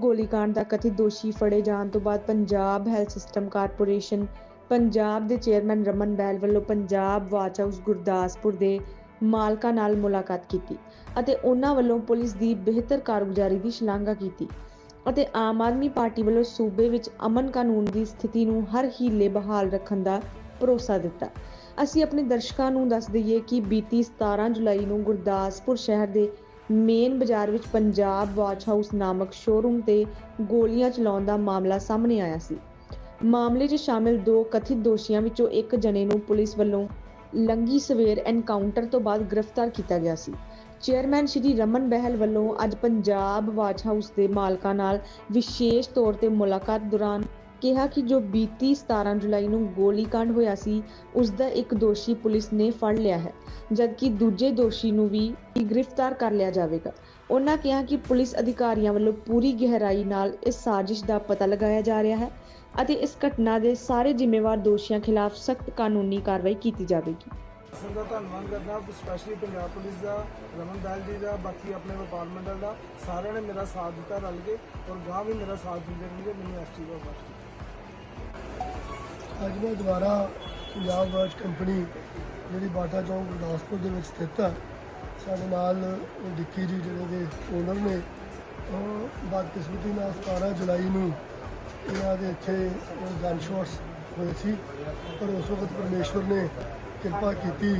ਗੋਲੀकांड ਦਾ ਕਥਿਤ ਦੋਸ਼ੀ ਫੜੇ ਜਾਣ ਤੋਂ ਬਾਅਦ Punjab health system corporation Punjab ਦੇ ਚੇਅਰਮੈਨ ਰਮਨ ਬੈਲ ਵੱਲੋਂ ਪੰਜਾਬ ਵਾਚ ਹਾਊਸ ਗੁਰਦਾਸਪੁਰ ਦੇ ਮਾਲਕਾਂ ਨਾਲ ਮੁਲਾਕਾਤ ਕੀਤੀ ਅਤੇ ਉਹਨਾਂ ਵੱਲੋਂ ਪੁਲਿਸ ਦੀ ਬਿਹਤਰ ਕਾਰਗੁਜ਼ਾਰੀ ਦੀ ਸ਼ਲਾਘਾ ਕੀਤੀ ਅਤੇ ਆਮ ਆਦਮੀ ਪਾਰਟੀ ਵੱਲੋਂ ਸੂਬੇ ਵਿੱਚ ਅਮਨ ਕਾਨੂੰਨ ਦੀ ਸਥਿਤੀ ਨੂੰ ਹਰ ਹੀਲੇ ਬਹਾਲ ਰੱਖਣ ਦਾ ਭਰੋਸਾ ਦਿੱਤਾ। ਅਸੀਂ ਆਪਣੇ ਦਰਸ਼ਕਾਂ ਨੂੰ ਦੱਸ ਦਈਏ ਕਿ ਬੀਤੀ 17 ਜੁਲਾਈ ਨੂੰ ਗੁਰਦਾਸਪੁਰ ਸ਼ਹਿਰ ਦੇ ਮੇਨ ਬਾਜ਼ਾਰ ਵਿੱਚ ਪੰਜਾਬ ਵਾਚ ਹਾਊਸ ਨਾਮਕ ਸ਼ੋਰੂਮ ਤੇ ਗੋਲੀਆਂ ਚਲਾਉਣ ਦਾ ਮਾਮਲਾ ਸਾਹਮਣੇ ਆਇਆ ਸੀ। ਮਾਮਲੇ 'ਚ ਸ਼ਾਮਿਲ ਦੋ ਕਥਿਤ ਦੋਸ਼ੀਆਂ ਵਿੱਚੋਂ ਇੱਕ ਜਣੇ ਨੂੰ ਪੁਲਿਸ ਵੱਲੋਂ ਲੰਗੀ ਸਵੇਰ ਐਨਕਾਊਂਟਰ ਤੋਂ ਬਾਅਦ ਗ੍ਰਿਫਤਾਰ ਕੀਤਾ ਗਿਆ ਸੀ। ਚੇਅਰਮੈਨ ਸ਼੍ਰੀ ਰਮਨ ਬਹਿਲ ਵੱਲੋਂ ਅੱਜ ਪੰਜਾਬ ਵਾਚ ਹਾਊਸ ਦੇ ਮਾਲਕਾਂ ਨਾਲ ਵਿਸ਼ੇਸ਼ ਤੌਰ ਤੇ ਮੁਲਾਕਾਤ ਦੌਰਾਨ ਕਿਹਾ ਕਿ ਜੋ ਬੀਤੀ 17 ਜੁਲਾਈ ਨੂੰ ਗੋਲੀकांड ਹੋਇਆ ਸੀ ਉਸ ਦਾ ਇੱਕ ਦੋਸ਼ੀ ਪੁਲਿਸ ਨੇ ਫੜ ਲਿਆ ਹੈ, ਜਦਕਿ ਦੂਜੇ ਦੋਸ਼ੀ ਨੂੰ ਵੀ ਗ੍ਰਿਫਤਾਰ ਕਰ ਲਿਆ ਜਾਵੇਗਾ। ਉਹਨਾਂ ਕਿਹਾ ਕਿ ਪੁਲਿਸ ਅਧਿਕਾਰੀਆਂ ਵੱਲੋਂ ਪੂਰੀ ਗਹਿਰਾਈ ਨਾਲ ਇਸ ਸਾਜ਼ਿਸ਼ ਦਾ ਪਤਾ ਲਗਾਇਆ ਜਾ ਰਿਹਾ ਹੈ ਅਤੇ ਇਸ ਘਟਨਾ ਦੇ ਸਾਰੇ ਜ਼ਿੰਮੇਵਾਰ ਦੋਸ਼ੀਆਂ ਖਿਲਾਫ ਸਖਤ ਕਾਨੂੰਨੀ ਕਾਰਵਾਈ ਕੀਤੀ ਜਾਵੇਗੀ। ਸਰ ਦਾ ਧੰਨਵਾਦ ਕਰਦਾ ਸਪੈਸ਼ਲੀ ਪੰਜਾਬ ਪੁਲਿਸ ਦਾ, ਰਮਨ ਦਲ ਜੀ ਦਾ, ਬਾਕੀ ਆਪਣੇ ਵਪਾਰ ਮੰਡਲ ਦਾ, ਸਾਰਿਆਂ ਨੇ ਮੇਰਾ ਸਾਥ ਦਿੱਤਾ ਰਲ ਕੇ ਔਰ ਗਾਂ ਵੀ ਮੇਰਾ ਸਾਥ ਦਿੰਦੇ ਰਹਿਣਗੇ, ਮੈਨੂੰ ਐਸਟੀ ਦਾ ਬਸ ਅੱਜ ਮੈਂ ਦੁਬਾਰਾ ਪੰਜਾਬ ਵਾਚ ਕੰਪਨੀ ਜਿਹੜੀ ਬਾਟਾ ਚੌਂਕ ਗੁਰਦਾਸਪੁਰ ਦੇ ਵਿੱਚ ਸਥਿਤ ਹੈ, ਸਾਡੇ ਨਾਲ ਡਿੱਕੀ ਜੀ ਜਿਹੜੇ ਦੇ ਓਨਰ ਨੇ, ਉਹ ਬਦਕਿਸਮਤੀ ਨਾਲ 17 ਜੁਲਾਈ ਨੂੰ ਇਹਨਾਂ ਦੇ ਇੱਥੇ ਗਨ ਸ਼ਾਟਸ ਹੋਏ ਸੀ, ਪਰ ਉਸ ਵਕਤ ਪਰਮੇਸ਼ਵਰ ਨੇ ਕਿਰਪਾ ਕੀਤੀ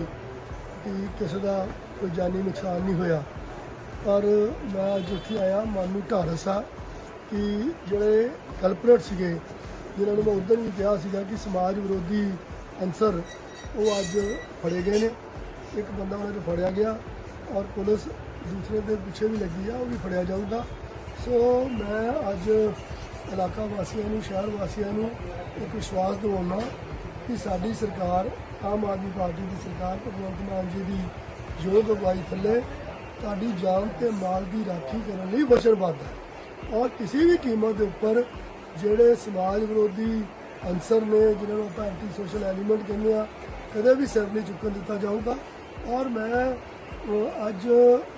ਕਿ ਕਿਸੇ ਦਾ ਕੋਈ ਜਾਨੀ ਨੁਕਸਾਨ ਨਹੀਂ ਹੋਇਆ। ਪਰ ਮੈਂ ਅੱਜ ਇੱਥੇ ਆਇਆ, ਮਨ ਨੂੰ ਢਾਰਸ ਆ ਕਿ ਜਿਹੜੇ ਕਲਪਰੇਟ ਸੀਗੇ ਜਿਨ੍ਹਾਂ ਨੂੰ ਮੈਂ ਉਦੋਂ ਵੀ ਕਿਹਾ ਸੀਗਾ ਕਿ ਸਮਾਜ ਵਿਰੋਧੀ ਅਨਸਰ ਉਹ ਅੱਜ ਫੜੇ ਗਏ ਨੇ। ਇੱਕ ਬੰਦਾ ਉਹਨਾਂ ਨੂੰ ਫੜਿਆ ਗਿਆ ਔਰ ਪੁਲਿਸ ਦੂਸਰੇ ਦੇ ਪਿੱਛੇ ਵੀ ਲੱਗੀ ਆ, ਉਹ ਵੀ ਫੜਿਆ ਜਾਊਗਾ। ਸੋ ਮੈਂ ਅੱਜ ਇਲਾਕਾ ਵਾਸੀਆਂ ਨੂੰ, ਸ਼ਹਿਰ ਵਾਸੀਆਂ ਨੂੰ ਇੱਕ ਵਿਸ਼ਵਾਸ ਦਿਵਾਉਣਾ ਕਿ ਸਾਡੀ ਸਰਕਾਰ, ਆਮ ਆਦਮੀ ਪਾਰਟੀ ਦੀ ਸਰਕਾਰ, ਭਗਵੰਤ ਮਾਨ ਜੀ ਦੀ ਯੋਗ ਅਗਵਾਈ ਥੱਲੇ ਤੁਹਾਡੀ ਜਾਨ ਤੇ ਮਾਲ ਦੀ ਰਾਖੀ ਕਰਨ ਲਈ ਵਚਨਬੱਧ ਹੈ। ਔਰ ਕਿਸੇ ਵੀ ਕੀਮਤ ਦੇ ਉੱਪਰ ਜਿਹੜੇ ਸਮਾਜ ਵਿਰੋਧੀ ਅਨਸਰ ਨੇ ਜਿਹਨਾਂ ਨੂੰ ਆਪਾਂ ਐਂਟੀ ਸੋਸ਼ਲ ਐਲੀਮੈਂਟ ਕਹਿੰਦੇ ਆ ਕਦੇ ਵੀ ਸਿਰ ਨਹੀਂ ਚੁੱਕਣ ਦਿੱਤਾ ਜਾਊਗਾ। ਔਰ ਮੈਂ ਅੱਜ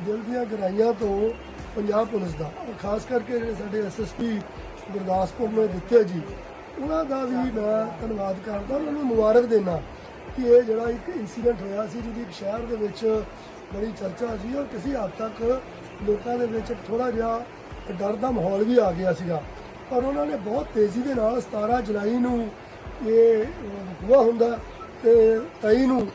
ਦਿਲ ਦੀਆਂ ਗਹਿਰਾਈਆਂ ਤੋਂ ਪੰਜਾਬ ਪੁਲਿਸ ਦਾ, ਔਰ ਖਾਸ ਕਰਕੇ ਜਿਹੜੇ ਸਾਡੇ ਐਸਐਸਪੀ ਗੁਰਦਾਸਪੁਰ ਨੇ ਦਿੱਤੇ ਜੀ, ਉਹਨਾਂ ਦਾ ਵੀ ਮੈਂ ਧੰਨਵਾਦ ਕਰਦਾ ਉਹਨਾਂ ਨੂੰ ਮੁਬਾਰਕ ਦੇਣਾ ਕਿ ਇਹ ਜਿਹੜਾ ਇੱਕ ਇਨਸੀਡੈਂਟ ਹੋਇਆ ਸੀ, ਜਿਹਦੀ ਇੱਕ ਸ਼ਹਿਰ ਦੇ ਵਿੱਚ ਬੜੀ ਚਰਚਾ ਸੀ ਔਰ ਕਿਸੇ ਹੱਦ ਤੱਕ ਲੋਕਾਂ ਦੇ ਵਿੱਚ ਥੋੜਾ ਜਿਹਾ ਡਰ ਦਾ ਮਾਹੌਲ ਵੀ ਆ ਗਿਆ ਸੀਗਾ। ਪਰ ਉਹਨਾਂ ਨੇ ਬਹੁਤ ਤੇਜ਼ੀ ਦੇ ਨਾਲ 17 ਜੁਲਾਈ ਨੂੰ ਇਹ ਹੁਆ ਹੁੰਦਾ ਤੇ 23 ਨੂੰ,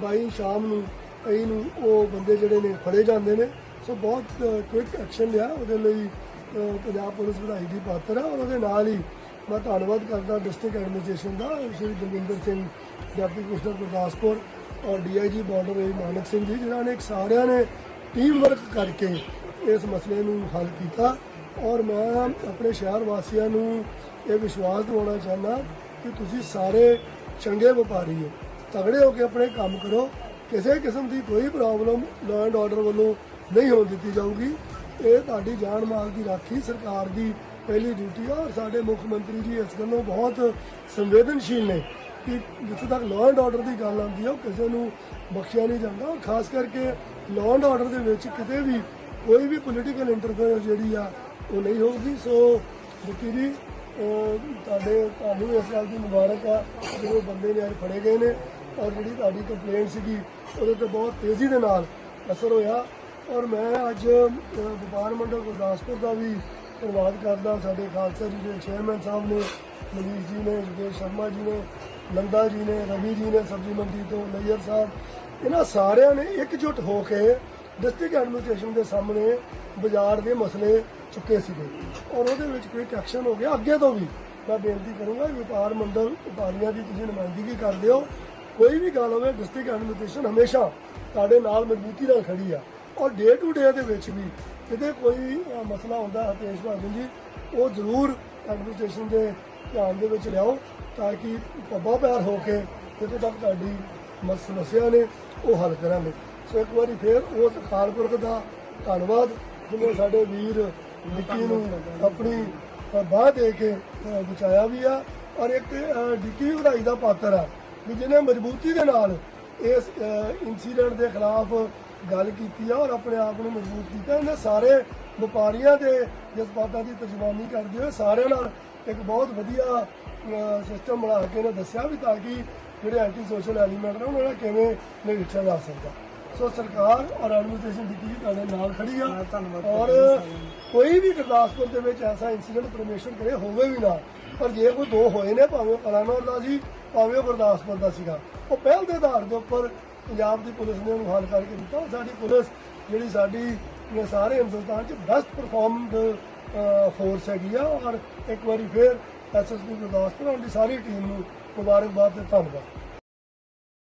ਬਾਈ ਸ਼ਾਮ ਨੂੰ 23 ਨੂੰ ਉਹ ਬੰਦੇ ਜਿਹੜੇ ਨੇ ਫੜੇ ਜਾਂਦੇ ਨੇ। ਸੋ ਬਹੁਤ ਕੁਇਕ ਐਕਸ਼ਨ ਲਿਆ ਉਹਦੇ ਲਈ ਪੰਜਾਬ ਪੁਲਿਸ ਵਧਾਈ ਦੀ ਪਾਤਰ ਹੈ ਔਰ ਉਹਦੇ ਨਾਲ ਹੀ ਮੈਂ ਧੰਨਵਾਦ ਕਰਦਾ ਡਿਸਟ੍ਰਿਕਟ ਐਡਮਿਨਿਸਟ੍ਰੇਸ਼ਨ ਦਾ, ਸ਼੍ਰੀ ਜਗਿੰਦਰ ਸਿੰਘ, ਡਿਪਟੀ ਕਮਿਸ਼ਨਰ ਗੁਰਦਾਸਪੁਰ ਔਰ DIG border A Manak Singh ji, ਜਿਨ੍ਹਾਂ ਨੇ ਸਾਰਿਆਂ ਨੇ ਟੀਮ ਵਰਕ ਕਰਕੇ ਇਸ ਮਸਲੇ ਨੂੰ ਹੱਲ ਕੀਤਾ। ਔਰ ਮੈਂ ਆਪਣੇ ਸ਼ਹਿਰ ਵਾਸੀਆਂ ਨੂੰ ਇਹ ਵਿਸ਼ਵਾਸ ਦਿਵਾਉਣਾ ਚਾਹੁੰਦਾ ਕਿ ਤੁਸੀਂ ਸਾਰੇ ਚੰਗੇ ਵਪਾਰੀ ਹੋ। ਤਗੜੇ ਹੋ ਕੇ ਆਪਣੇ ਕੰਮ ਕਰੋ। ਕਿਸੇ ਕਿਸਮ ਦੀ ਕੋਈ ਪ੍ਰੋਬਲਮ ਲਾਅ ਐਂਡ ਆਰਡਰ ਵੱਲੋਂ ਨਹੀਂ ਹੋਣ ਦਿੱਤੀ ਜਾਊਗੀ। ਇਹ ਤੁਹਾਡੀ ਜਾਨ ਮਾਲ ਦੀ ਰਾਖੀ, ਸਰਕਾਰ ਦੀ ਪਹਿਲੀ ਡਿਊਟੀ ਆ ਔਰ ਸਾਡੇ ਮੁੱਖ ਮੰਤਰੀ ਜੀ ਇਸ ਗੱਲੋਂ ਬਹੁਤ ਸੰਵੇਦਨਸ਼ੀਲ ਨੇ ਕਿ ਜਿੱਥੇ ਤੱਕ ਲਾਅ ਐਂਡ ਆਰਡਰ ਦੀ ਗੱਲ ਆਉਂਦੀ ਹੈ ਉਹ ਕਿਸੇ ਨੂੰ ਬਖਸ਼ਿਆ ਨਹੀਂ ਜਾਂਦਾ। ਔਰ ਖਾਸ ਕਰਕੇ ਲਾਅ ਐਂਡ ਆਰਡਰ ਦੇ ਵਿੱਚ ਕਿਤੇ ਵੀ ਕੋਈ ਵੀ ਪੋਲੀਟੀਕਲ ਇੰਟਰਫੇਅਰ ਜਿਹੜੀ ਆ ਉਹ ਨਹੀਂ ਹੋਊਗੀ ਸੋ ਮੁਖੀ ਜੀ ਤੁਹਾਡੇ ਤੁਹਾਨੂੰ ਇਸ ਗੱਲ ਦੀ ਮੁਬਾਰਕ ਆ ਜਿਹੜੇ ਬੰਦੇ ਨੇ ਅੱਜ ਫੜੇ ਗਏ ਨੇ ਔਰ ਜਿਹੜੀ ਤੁਹਾਡੀ ਕੰਪਲੇਂਟ ਸੀਗੀ ਉਹਦੇ ਤੇ ਬਹੁਤ ਤੇਜ਼ੀ ਦੇ ਨਾਲ ਅਸਰ ਹੋਇਆ। ਔਰ ਮੈਂ ਅੱਜ ਅਹ, ਵਪਾਰ ਮੰਡਲ ਗੁਰਦਾਸਪੁਰ ਦਾ ਵੀ ਧੰਨਵਾਦ ਕਰਦਾ। ਸਾਡੇ ਖਾਲਸਾ ਜੀ ਦੇ ਚੇਅਰਮੈਨ ਸਾਹਿਬ ਨੇ ਮਨੀਸ਼ ਜੀ ਨੇ ਜਗੇਸ਼ ਸ਼ਰਮਾ ਜੀ ਨੇ ਨੰਦਾ ਜੀ ਨੇ ਰਵੀ ਜੀ ਨੇ ਸਬਜ਼ੀ ਮੰਡੀ ਤੋਂ ਨਈਅਰ ਸਾਹਿਬ ਇਹਨਾਂ ਸਾਰਿਆਂ ਨੇ ਇਕਜੁੱਟ ਹੋ ਕੇ ਡਿਸਟ੍ਰਿਕਟ ਐਡਮਿਨਿਸਟ੍ਰੇਸ਼ਨ ਦੇ ਸਾਹਮਣੇ ਬਾਜ਼ਾਰ ਦੇ ਮਸਲੇ ਚੁੱਕੇ ਸੀਗੇ। ਔਰ ਉਹਦੇ ਵਿੱਚ ਕੋਈ ਐਕਸ਼ਨ ਹੋ ਗਿਆ? ਅੱਗੇ ਤੋਂ ਵੀ ਮੈਂ ਬੇਨਤੀ ਕਰੂੰਗਾ ਵਪਾਰ ਮੰਡਲ, ਵਪਾਰੀਆਂ ਦੀ ਤੁਸੀਂ ਨੁਮਾਇੰਦਗੀ ਕਰਦੇ ਹੋ ਕੋਈ ਵੀ ਗੱਲ ਹੋਵੇ, ਡਿਸਟ੍ਰਿਕਟ ਐਡਮਿਨਿਸਟ੍ਰੇਸ਼ਨ ਹਮੇਸ਼ਾ ਤੁਹਾਡੇ ਨਾਲ ਮਜ਼ਬੂਤੀ ਨਾਲ ਖੜੀ ਆ। ਔਰ ਡੇ ਟੂ ਡੇ ਦੇ ਵਿੱਚ ਵੀ ਕਿਤੇ ਕੋਈ ਮਸਲਾ ਹੁੰਦਾ ਹੈ ਹਤੇਸ਼ ਬਹਾਦਰ ਜੀ, ਉਹ ਜ਼ਰੂਰ ਐਡਮਿਨਿਸਟ੍ਰੇਸ਼ਨ ਦੇ ਧਿਆਨ ਦੇ ਵਿੱਚ ਲਿਆਓ ਤਾਂ ਕਿ ਪੱਬਾ ਪੈਰ ਹੋ ਕੇ ਜਿੱਥੇ ਤੱਕ ਤੁਹਾਡੀ ਮਸ- ਸਮੱਸਿਆ ਨੇ ਉਹ ਹੱਲ ਕਰਾਂਗੇ। ਸੋ ਇੱਕ ਵਾਰੀ ਫੇਰ ਉਸ ਅਕਾਲ ਪੁਰਖ ਦਾ ਧੰਨਵਾਦ ਜਿਹਨੇ ਸਾਡੇ ਵੀਰ ਨਿੱਕੀ ਨੂੰ ਆਪਣੀ ਅ, ਬਾਹ ਦੇ ਕੇ ਬਚਾਇਆ ਵੀ ਆ। ਔਰ ਇੱਕ ਅ, ਡਿੱਕੀ ਵਧਾਈ ਦਾ ਪਾਤਰ ਆ ਵੀ ਜਿਹਨੇ ਮਜ਼ਬੂਤੀ ਦੇ ਨਾਲ ਇਸ ਇਨਸੀਡੈਂਟ ਦੇ ਖਿਲਾਫ ਗੱਲ ਕੀਤੀ ਆ ਔਰ ਆਪਣੇ ਆਪ ਨੂੰ ਮਜ਼ਬੂਤ ਕੀਤਾ। ਇਹਨੇ ਸਾਰੇ ਵਪਾਰੀਆਂ ਦੇ ਜਜ਼ਬਾਤਾਂ ਦੀ ਤਰਜਮਾਨੀ ਕਰਦੇ ਹੋਏ ਸਾਰਿਆਂ ਨਾਲ ਇੱਕ ਬਹੁਤ ਵਧੀਆ ਸਿਸਟਮ ਬਣਾ ਕੇ ਇਹਨੇ ਦੱਸਿਆ ਵੀ ਤਾਂ ਕਿ ਜਿਹੜੇ ਐਂਟੀ ਸੋਸ਼ਲ ਐਲੀਮੈਂਟ ਨੇ ਉਹਨਾਂ ਨਾਲ ਕਿਵੇਂ ਨਿਗਟਿਆ ਜਾ ਸਕਦਾ। ਸੋ ਸਰਕਾਰ ਔਰ ਐਡਮਿਨਿਸਟ੍ਰੇਸ਼ਨ ਦੀ ਟੀਮ ਤੁਹਾਡੇ ਨਾਲ ਖੜੀ ਆ। ਔਰ। ਕੋਈ ਵੀ ਗੁਰਦਾਸਪੁਰ ਦੇ ਵਿੱਚ ਐਸਾ ਇਨਸੀਡੈਂਟ ਪਰਮਿਸ਼ਨ ਕਰੇ ਹੋਵੇ ਵੀ ਨਾ। ਪਰ ਜੇ ਕੋਈ ਦੋ ਹੋਏ ਨੇ ਭਾਵੇਂ ਉਹ ਕਲਾਨੌਰ ਦਾ ਸੀ ਭਾਵੇਂ ਗੁਰਦਾਸਪੁਰ ਦਾ ਸੀਗਾ ਉਹ ਪਹਿਲ ਦੇ ਆਧਾਰ ਦੇ ਉੱਪਰ ਪੰਜਾਬ ਦੀ ਪੁਲਿਸ ਨੇ ਉਹਨੂੰ ਹੱਲ ਕਰਕੇ ਦਿੱਤਾ। ਸਾਡੀ ਪੁਲਿਸ ਜਿਹੜੀ ਸਾਡੀ ਸਾਰੇ ਹਿੰਦੁਸਤਾਨ 'ਚ ਬੈਸਟ ਪਰਫਾਰਮਡ ਫੋਰਸ ਹੈਗੀ ਆ। ਔਰ ਇੱਕ ਵਾਰੀ ਫੇਰ ਐਸਐਸਪੀ ਗੁਰਦਾਸਪੁਰ ਦੀ ਸਾਰੀ ਟੀਮ ਨੂੰ ਮੁਬਾਰਕਬਾਦ ਤੇ ਧੰਨਵਾਦ।